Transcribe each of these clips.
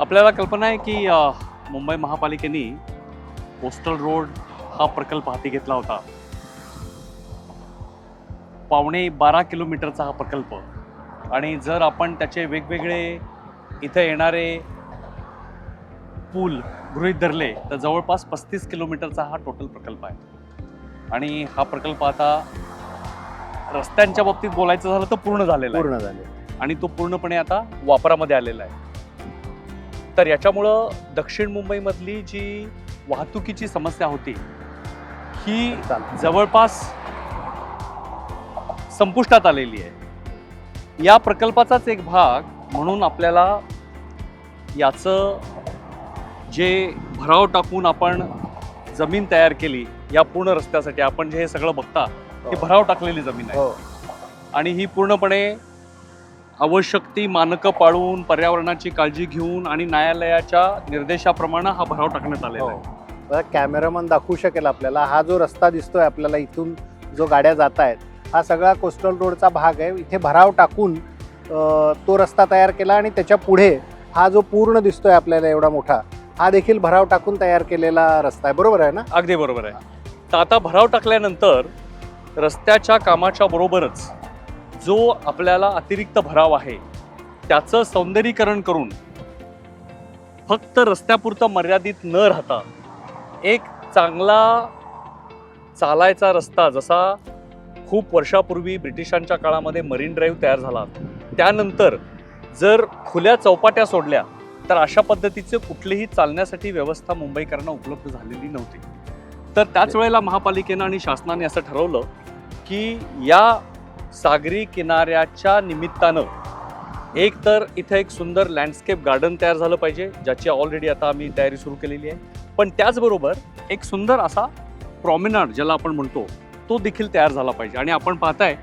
आपल्याला कल्पना आहे की मुंबई महापालिकेने कोस्टल रोड हा प्रकल्प हाती घेतला होता. पावणे बारा किलोमीटरचा हा प्रकल्प. आणि जर आपण त्याचे वेगवेगळे इथं येणारे पूल गृहीत धरले तर जवळपास पस्तीस किलोमीटरचा हा टोटल प्रकल्प आहे. आणि हा प्रकल्प आता रस्त्यांच्या बाबतीत बोलायचं झालं तर पूर्ण झालेला आहे. पूर्ण झाले आणि तो पूर्णपणे आता वापरामध्ये आलेला आहे. तर याच्यामुळं दक्षिण मुंबईमधली जी वाहतुकीची समस्या होती ही. जवळपास संपुष्टात आलेली आहे. या प्रकल्पाचाच एक भाग म्हणून आपल्याला याचं जे भराव टाकून आपण जमीन तयार केली या पूर्ण रस्त्यासाठी आपण जे हे सगळं बघता ही. भराव टाकलेली जमीन आहे. हो. आणि ही पूर्णपणे आवश्यक ती मानकं पाळून पर्यावरणाची काळजी घेऊन आणि न्यायालयाच्या निर्देशाप्रमाणे हा भराव टाकण्यात आलेला हो. आहे बघा, कॅमेरामन दाखवू शकेल आपल्याला हा जो रस्ता दिसतोय आपल्याला इथून जो गाड्या जात आहेत हा सगळा कोस्टल रोडचा भाग आहे. इथे भराव टाकून तो रस्ता तयार केला आणि त्याच्या पुढे हा जो पूर्ण दिसतोय आपल्याला एवढा मोठा हा देखील भराव टाकून तयार केलेला रस्ता आहे. बरोबर आहे ना? अगदी बरोबर आहे. तर आता भराव टाकल्यानंतर रस्त्याच्या कामाच्या बरोबरच जो आपल्याला अतिरिक्त भराव आहे त्याचं सौंदर्यीकरण करून फक्त रस्त्यापुरतं मर्यादित न राहता एक चांगला चालायचा रस्ता जसा खूप वर्षापूर्वी ब्रिटिशांच्या काळामध्ये मरीन ड्राईव्ह तयार झाला त्यानंतर जर खुल्या चौपाट्या सोडल्या तर अशा पद्धतीचे कुठलीही चालण्यासाठी व्यवस्था मुंबईकरांना उपलब्ध झालेली नव्हती. तर त्याच वेळेला महापालिकेनं आणि शासनाने असं ठरवलं की या सागरी किनाऱ्याच्या निमित्तानं एक तर इथं एक सुंदर लँडस्केप गार्डन तयार झालं पाहिजे ज्याची ऑलरेडी आता आम्ही तयारी सुरू केलेली आहे. पण त्याचबरोबर एक सुंदर असा प्रॉमिनाड ज्याला आपण म्हणतो तो देखील तयार झाला पाहिजे. आणि आपण पाहताय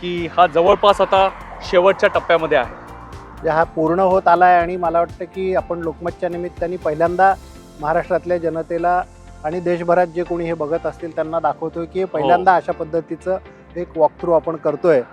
की हा जवळपास आता शेवटच्या टप्प्यामध्ये आहे. हा पूर्ण होत आला आहे आणि मला वाटतं की आपण लोकमतच्या निमित्ताने पहिल्यांदा महाराष्ट्रातल्या जनतेला आणि देशभरात जे कोणी हे बघत असतील त्यांना दाखवतोय की हे. पहिल्यांदा अशा पद्धतीचं एक वॉकथ्रू आपण करतोय.